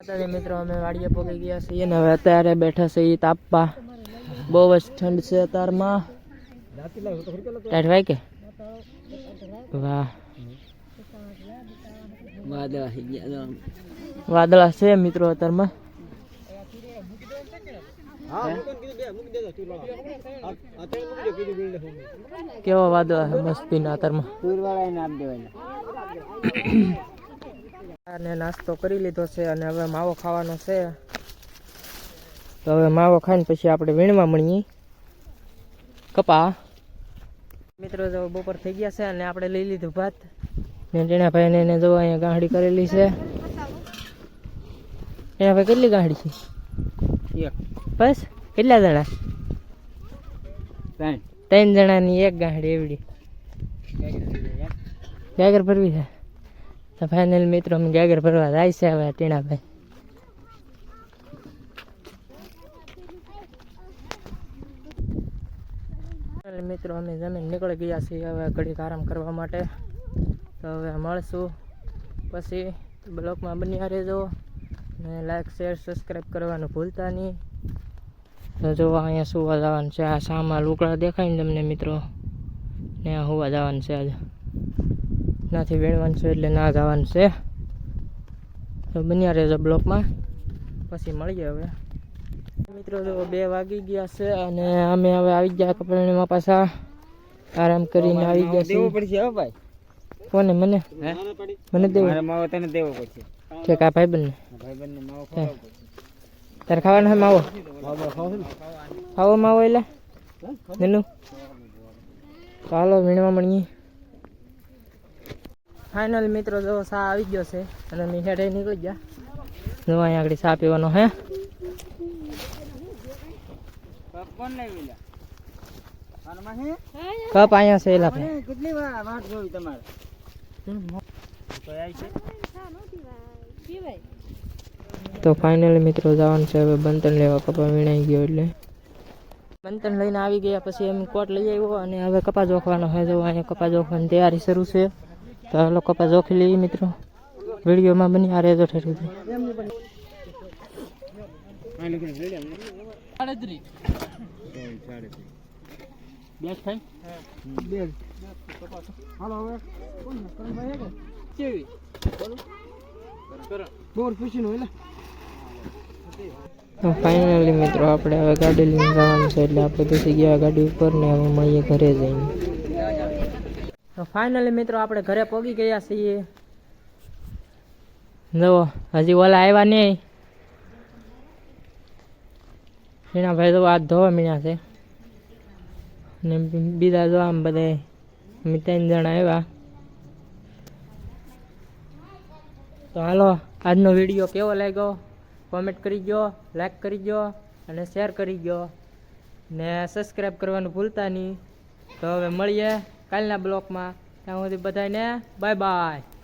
અત્યારે મિત્રો અમે વાડીએ પગી ગયા છીએ ને હવે અત્યારે બેઠા છીએ તાપવા બહુ જ ઠંડ છે અત્યારમાં ટાઈટ ભાઈ કે વાહ વાદળા છે મિત્રો અત્યારમાં કેવા વાદળા છે મસ્તીના અત્યારમાં અને નાસ્તો કરી લીધો છે અને હવે માવો ખાવાનો છે. તો હવે માવો ખાઈને પછી આપણે વીણવા મળીએ. કપા. મિત્રો જો બપોર થઈ ગયા છે અને આપણે લઈ લીધું ભાત. ને ટીણાભાઈને એને જો અહીંયા ગાંહડી કરેલી છે. ટીણાભાઈ કેટલી ગાંહડી છે? બસ? કેટલા જણા? ત્રણ. જણાની એક ગાંહડી એવડી. ગાગર ભરવી છે? તો ફાઇનલ મિત્રો, અમે ગાગર ભરવા જાય છે હવે ટીણાભાઈ. મિત્રો, અમે જમીન નીકળી ગયા છીએ હવે ઘડીક આરામ કરવા માટે. તો હવે મળશું. પછી બ્લોકમાં બન્યા રહેજો ને લાઈક શેર સબસ્ક્રાઈબ કરવાનું ભૂલતા નહીં. તો જો અહીંયા સુવા જવાનું છે. આ સામા લુકડા દેખાય ને તમને મિત્રો? ને હોવા જવાનું છે આજે. નાથી વેણવાનું છે એટલે ના જવાનું છે. તો બન્યા રહેજો બ્લોકમાં. પછી મળીએ હવે. મિત્રો તો બે વાગી ગયા છે અને અમે હવે આવી ગયા કપડાણીમાં પાછા. આરામ કરીને આવી ગયા છીએ. પડશે હો ભાઈ. કોને? મને? મને દેવું. મારા માવો તને દેવો પડશે. કે કા ભાઈ બંને ભાઈ બંને માવો હે. તારે ખાવાનો હે માવો? માવો ખાવ માવો એટલે? નનુ ચાલો વીણવા મળીએ. ફાઇનલ મિત્રો જો સા આવી ગયો છે અને મેં હેડે નીકળી ગયા. જો અહીંયા આગળ સા પીવાનો હે. કપ અહીંયા છે એલા કેટલી વાટ જોઈ તમારે? તો ફાઇનલ મિત્રો જવાનું છે હવે બંતન લેવા. કપા વીણાઈ ગયો એટલે. બંતન લઈને આવી ગયા પછી એમ કોટ લઈ આવ્યો અને હવે કપા જોખવાનો છે જો અહીંયા કપા જોખવાની તૈયારી શરૂ છે. તો હાલો કપા જોખી લઈએ મિત્રો. વિડીયોમાં બની આ રહેજો ઠેર સુધી. બેસ થાય હાલો હવે કેવી બોર પૂછી નો એટલે તો ફાઇનલી મિત્રો, આપણે હવે ગાડી લઈને જવાનું છે, એટલે આપણે બેસી ગયા ગાડી ઉપર ને હવે મળીએ ઘરે જઈને. તો ફાઇનલી મિત્રો આપણે ઘરે પહોંચી ગયા છીએ. જુઓ હજી ઓલા આવ્યા નહીં. એના ભાઈ તો આ ધોવા મીણા છે. ને બીજા જો આમ બધા અમે જણા આવ્યા તો હાલો, આજનો વીડિયો કેવો લાગ્યો? કોમેન્ટ કરી ગયો લાઈક કરી ગયો અને શેર કરી ગયો ને સબસ્ક્રાઈબ કરવાનું ભૂલતા નહીં. તો હવે મળીએ. કાલના બ્લોકમાં ત્યાં સુધી બધાને બાય બાય